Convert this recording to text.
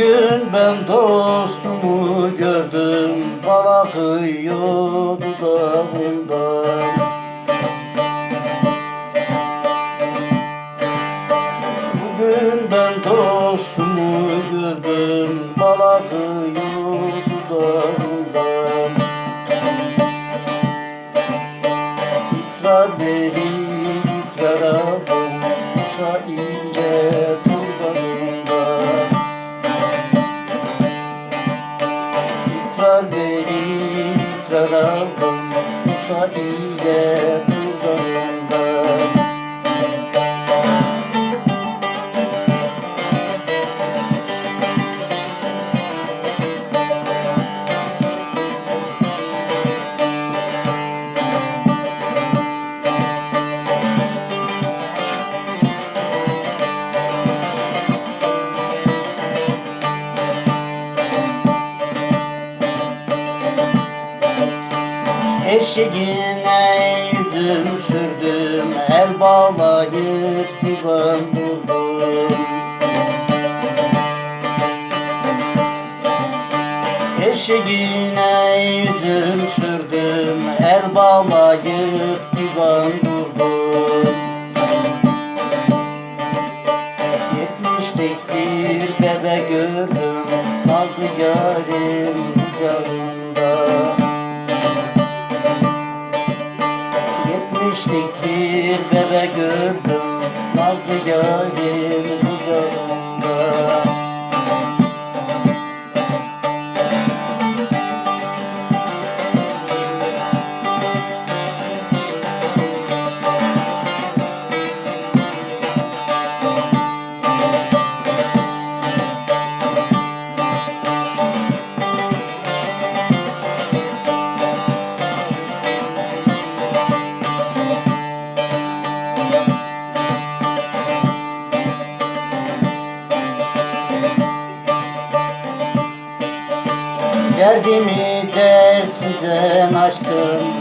Bugün ben dostumu gördüm Bana kıyıyor dudağından Bugün ben dostumu gördüm Bana kıyıyor dudağından İkrar verin, ikrar aldım Eşeğine yüzüm sürdüm El bağlayıp divan buldum. Eşeğine yüzüm sürdüm El bağlayıp divan buldum. Yetmişlik bir bebe gördüm Nazlı yarim kucağımda bir bebe gördüm. Nazlı yarim Derdimi dersizden açtım